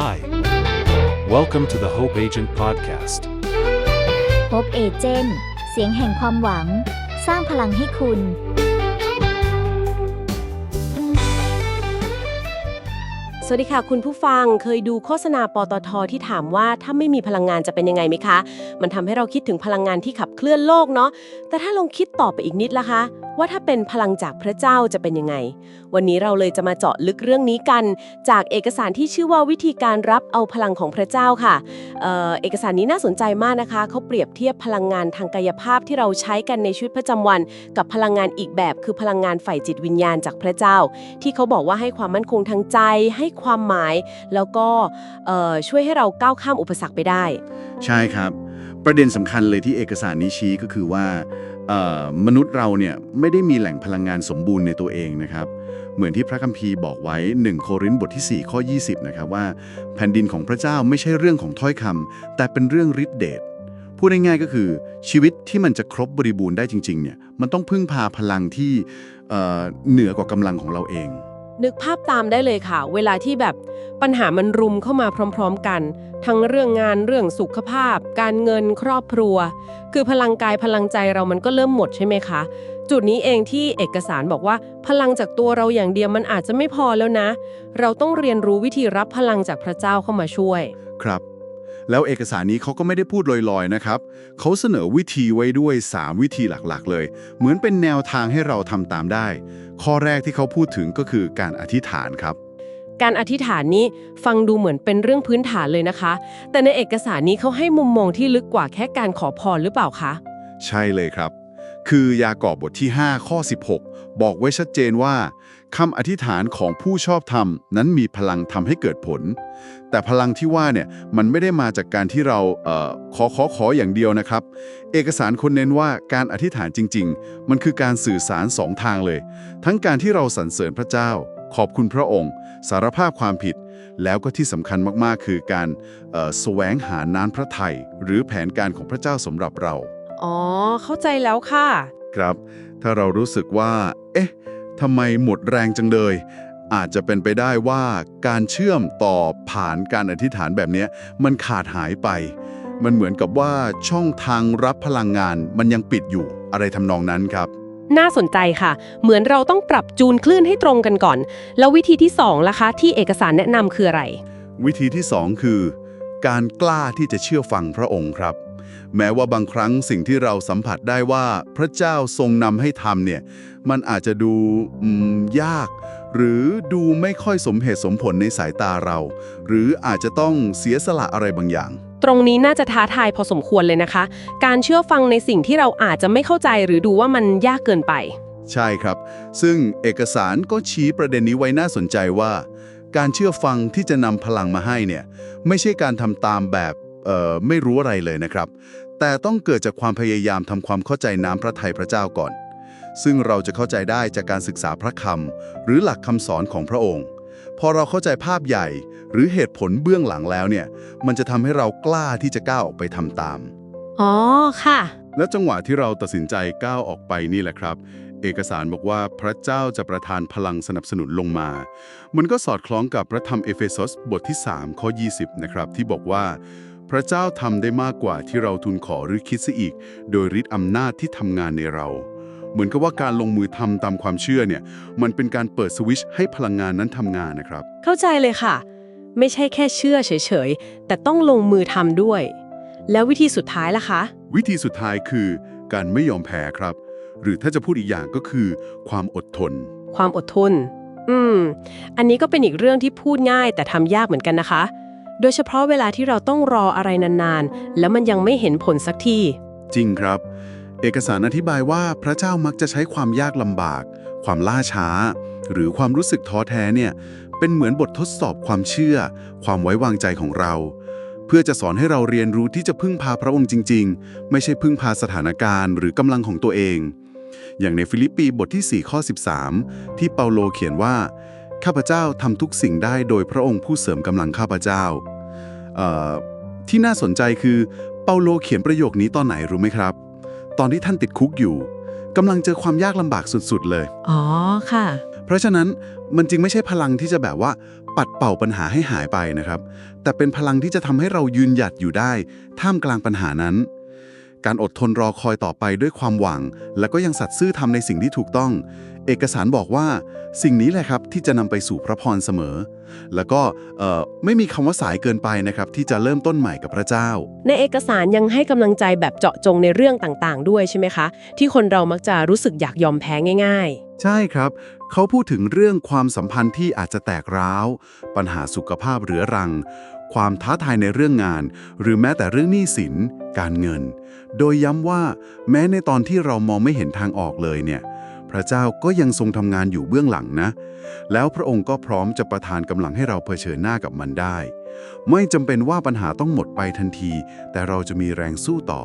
Hi. Welcome to the Hope Agent Podcast. พบเอเจนต์เสียงแห่งความหวัง สร้างพลังให้คุณ สวัสดีค่ะคุณผู้ฟังเคยดูโฆษณาปตทที่ถามว่าถ้าไม่มีพลังงานจะเป็นยังไงไหมคะ มันทำให้เราคิดถึงพลังงานที่ขับเคลื่อนโลกเนาะแต่ถ้าลองคิดต่อไปอีกนิดล่ะคะ ว่าถ้าเป็นพลังจากพระเจ้าจะเป็นยังไง วันนี้เราเลยจะมาเจาะลึกเรื่องนี้กัน จากเอกสารที่ชื่อว่าวิธีการรับเอาพลังของพระเจ้าค่ะเออเอกสารนี้น่าสนใจมากนะคะเขาเปรียบเทียบพลังงานทางกายภาพที่เราใช้กันในชีวิตประจำวัน กับพลังงานอีกแบบ คือพลังงานฝ่ายจิตวิญญาณจากพระเจ้า ที่เขาบอกว่าให้ความมั่นคงทางใจ ให้ความหมาย แล้วก็ช่วยให้เราก้าวข้ามอุปสรรคไปได้ ใช่ครับ ประเด็นสำคัญเลยที่เอกสารนี้ชี้ก็คือว่า มนุษย์เราเนี่ยไม่ได้มีแหล่งพลังงานสมบูรณ์ในตัวเองนะครับ เหมือนที่พระคัมภีร์บอกไว้ 1 โครินธ์บทที่ 4 ข้อ 20 นะครับว่า แผ่นดินของพระเจ้าไม่ใช่เรื่องของถ้อยคำแต่เป็นเรื่องฤทธิเดชพูดง่ายๆก็คือชีวิตที่มันจะครบบริบูรณ์ได้จริงๆเนี่ยมันต้องพึ่งพาพลังที่เเหนือกว่ากำลังของเราเอง นึกภาพตามได้เลยค่ะ เวลาที่แบบปัญหามันรุมเข้ามาพร้อม ๆ กัน ทั้งเรื่องงานเรื่องสุขภาพ การเงินครอบครัว คือพลังกายพลังใจเรามันก็เริ่มหมดใช่ไหมคะ จุดนี้เองที่เอกสารบอกว่า พลังจากตัวเราอย่างเดียวมันอาจจะไม่พอแล้วนะ เราต้องเรียนรู้วิธีรับพลังจากพระเจ้าเข้ามาช่วย ครับ แล้วเอกสารนี้เขาก็ไม่ได้พูดลอยๆนะครับเขาเสนอวิธีไว้ด้วย 3 วิธีหลักๆ เลย เหมือนเป็นแนวทางให้เราทำตามได้ ข้อแรกที่เขาพูดถึงก็คือการอธิษฐานครับการอธิษฐานนี้ฟังดูเหมือนเป็นเรื่องพื้นฐานเลยนะคะ แต่ในเอกสารนี้เขาให้มุมมองที่ลึกกว่าแค่การขอพรหรือเปล่าคะ ใช่เลยครับ คือยากอบบทที่ 5 ข้อ 16 บอกไว้ชัดเจนว่า คำอธิษฐานของผู้ชอบธรรมนั้นมีพลังทำให้เกิดผล แต่พลังที่ว่าเนี่ยมันไม่ได้มาจากการที่เราเออขอขอขออย่างเดียวนะครับ เอกสารคนเน้นว่าการอธิษฐานจริง ๆ มันคือการสื่อสารสองทางเลย ทั้งการที่เราสรรเสริญพระเจ้า ขอบคุณพระองค์ สารภาพความผิด แล้วก็ที่สำคัญมากๆ คือการเอ่อแสวงหาน้ำพระทัยหรือแผนการของพระเจ้าสำหรับเราอ๋อเข้าใจแล้วค่ะ ครับ ถ้าเรารู้สึกว่า เอ๊ะ ทำไมหมดแรงจังเลย อาจจะเป็นไปได้ว่าการเชื่อมต่อผ่านการอธิษฐานแบบเนี้ยมันขาดหายไป มันเหมือนกับว่าช่องทางรับพลังงานมันยังปิดอยู่อะไรทำนองนั้นครับน่าสนใจค่ะ เหมือนเราต้องปรับจูนคลื่นให้ตรงกันก่อน แล้ววิธีที่สองล่ะคะ ที่เอกสารแนะนำคืออะไร วิธีที่สองคือ การกล้าที่จะเชื่อฟังพระองค์ครับ แม้ว่าบางครั้งสิ่งที่เราสัมผัสได้ว่าพระเจ้าทรงนำให้ทำเนี่ย มันอาจจะดูอืมยาก หรือดูไม่ค่อยสมเหตุสมผลในสายตาเรา หรืออาจจะต้องเสียสละอะไรบางอย่างตรงนี้น่าจะท้าทายพอสมควรเลยนะคะ การเชื่อฟังในสิ่งที่เราอาจจะไม่เข้าใจหรือดูว่ามันยากเกินไป ใช่ครับ ซึ่งเอกสารก็ชี้ประเด็นนี้ไว้น่าสนใจว่า การเชื่อฟังที่จะนำพลังมาให้เนี่ย ไม่ใช่การทำตามแบบเอ่อ ไม่รู้อะไรเลยนะครับ แต่ต้องเกิดจากความพยายามทำความเข้าใจน้ำพระทัยพระเจ้าก่อน ซึ่งเราจะเข้าใจได้จากการศึกษาพระคำหรือหลักคำสอนของพระองค์ พอเราเข้าใจภาพใหญ่หรือเหตุผลเบื้องหลังแล้วเนี่ย มันจะทำให้เรากล้าที่จะก้าวออกไปทำตาม อ๋อค่ะ และจังหวะที่เราตัดสินใจก้าวออกไปนี่แหละครับเอกสารบอกว่าพระเจ้าจะประทานพลังสนับสนุนลงมา มันก็สอดคล้องกับพระธรรมเอเฟซัสบทที่ 3 ข้อ 20 นะครับ ที่บอกว่า พระเจ้าทำได้มากกว่าที่เราทูลขอหรือคิดซะอีก โดยฤทธิ์อำนาจที่ทำงานในเรา เหมือนกับว่าการลงมือทำตามความเชื่อเนี่ย มันเป็นการเปิดสวิตช์ให้พลังงานนั้นทำงานนะครับ เข้าใจเลยค่ะ ไม่ใช่แค่เชื่อเฉยๆ แต่ต้องลงมือทำด้วย แล้ววิธีสุดท้ายล่ะคะ วิธีสุดท้ายคือการไม่ยอมแพ้ครับ หรือถ้าจะพูดอีกอย่างก็คือ ความอดทน ความอดทน อืม อันนี้ก็เป็นอีกเรื่องที่พูดง่ายแต่ทำยากเหมือนกันนะคะ โดยเฉพาะเวลาที่เราต้องรออะไรนานๆ แล้วมันยังไม่เห็นผลสักที จริงครับ เอกสารอธิบายว่าพระเจ้ามักจะใช้ความยากลำบาก ความล่าช้า หรือความรู้สึกท้อแท้เนี่ย เป็นเหมือนบททดสอบความเชื่อ ความไว้วางใจของเรา เพื่อจะสอนให้เราเรียนรู้ที่จะพึ่งพาพระองค์จริง ๆ ไม่ใช่พึ่งพาสถานการณ์ หรือกำลังของตัวเอง อย่างในฟิลิปปีบทที่ 4 ข้อ 13 ที่เปาโลเขียนว่า ข้าพเจ้าทำทุกสิ่งได้โดยพระองค์ผู้เสริมกำลังข้าพเจ้าเอ่อที่น่าสนใจคือเปาโลเขียนประโยคนี้ตอนไหนรู้ไหมครับ ตอนที่ท่านติดคุกอยู่กำลังเจอความยากลำบากสุดๆเลย อ๋อค่ะ เพราะฉะนั้นมันจึงไม่ใช่พลังที่จะแบบว่า ปัดเป่าปัญหาให้หายไปนะครับ แต่เป็นพลังที่จะทำให้เรายืนหยัดอยู่ได้ ท่ามกลางปัญหานั้น การอดทนรอคอยต่อไปด้วยความหวัง แล้วก็ยังสัตย์ซื่อทำในสิ่งที่ถูกต้อง เอกสารบอกว่าสิ่งนี้แหละครับที่จะนำไปสู่พระพรเสมอ แล้วก็เอ่อไม่มีคำว่าสายเกินไปนะครับที่จะเริ่มต้นใหม่กับพระเจ้า ในเอกสารยังให้กำลังใจแบบเจาะจงในเรื่องต่างๆ ด้วยใช่ไหมคะ ที่คนเรามักจะรู้สึกอยากยอมแพ้ง่ายใช่ครับ เขาพูดถึงเรื่องความสัมพันธ์ที่อาจจะแตกร้าว ปัญหาสุขภาพเรื้อรัง ความท้าทายในเรื่องงาน หรือแม้แต่เรื่องหนี้สิน การเงิน โดยย้ำว่า แม้ในตอนที่เรามองไม่เห็นทางออกเลยเนี่ย พระเจ้าก็ยังทรงทำงานอยู่เบื้องหลังนะ แล้วพระองค์ก็พร้อมจะประทานกำลังให้เราเผชิญหน้ากับมันได้ ไม่จำเป็นว่าปัญหาต้องหมดไปทันที แต่เราจะมีแรงสู้ต่อ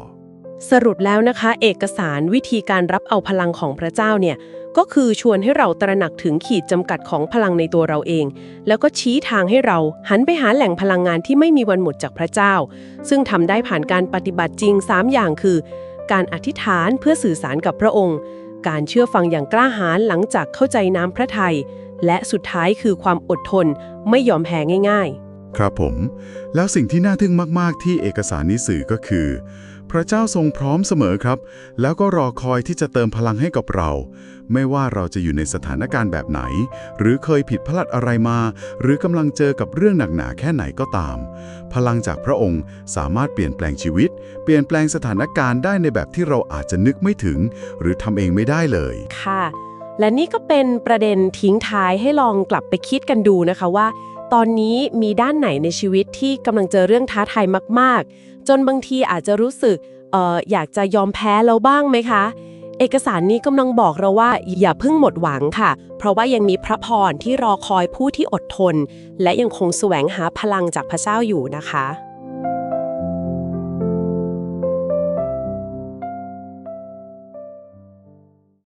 สรุปแล้วนะคะ เอกสารวิธีการรับเอาพลังของพระเจ้าเนี่ย ก็คือชวนให้เราตระหนักถึงขีดจำกัดของพลังในตัวเราเอง แล้วก็ชี้ทางให้เราหันไปหาแหล่งพลังงานที่ไม่มีวันหมดจากพระเจ้า ซึ่งทำได้ผ่านการปฏิบัติจริง 3 อย่างคือ การอธิษฐานเพื่อสื่อสารกับพระองค์ การเชื่อฟังอย่างกล้าหาญหลังจากเข้าใจน้ำพระทัยและสุดท้ายคือความอดทนไม่ยอมแพ้ง่าย ๆ ครับผม แล้วสิ่งที่น่าทึ่งมาก ๆ ที่เอกสารนี้สื่อก็คือ พระเจ้าทรงพร้อมเสมอครับ แล้วก็รอคอยที่จะเติมพลังให้กับเรา ไม่ว่าเราจะอยู่ในสถานการณ์แบบไหน หรือเคยผิดพลาดอะไรมา หรือกำลังเจอกับเรื่องหนักหนาแค่ไหนก็ตาม พลังจากพระองค์สามารถเปลี่ยนแปลงชีวิต เปลี่ยนแปลงสถานการณ์ได้ในแบบที่เราอาจจะนึกไม่ถึง หรือทำเองไม่ได้เลยค่ะ และนี่ก็เป็นประเด็นทิ้งท้ายให้ลองกลับไปคิดกันดูนะคะว่า ตอนนี้มีด้านไหนในชีวิตที่กำลังเจอเรื่องท้าทายมากๆ จนบางทีอาจจะรู้สึกเอ่ออยากจะยอมแพ้แล้วบ้างไหมคะ เอกสารนี้กำลังบอกเราว่าอย่าเพิ่งหมดหวังค่ะ เพราะว่ายังมีพระพรที่รอคอยผู้ที่อดทน และยังคงแสวงหาพลังจากพระเจ้าอยู่นะคะ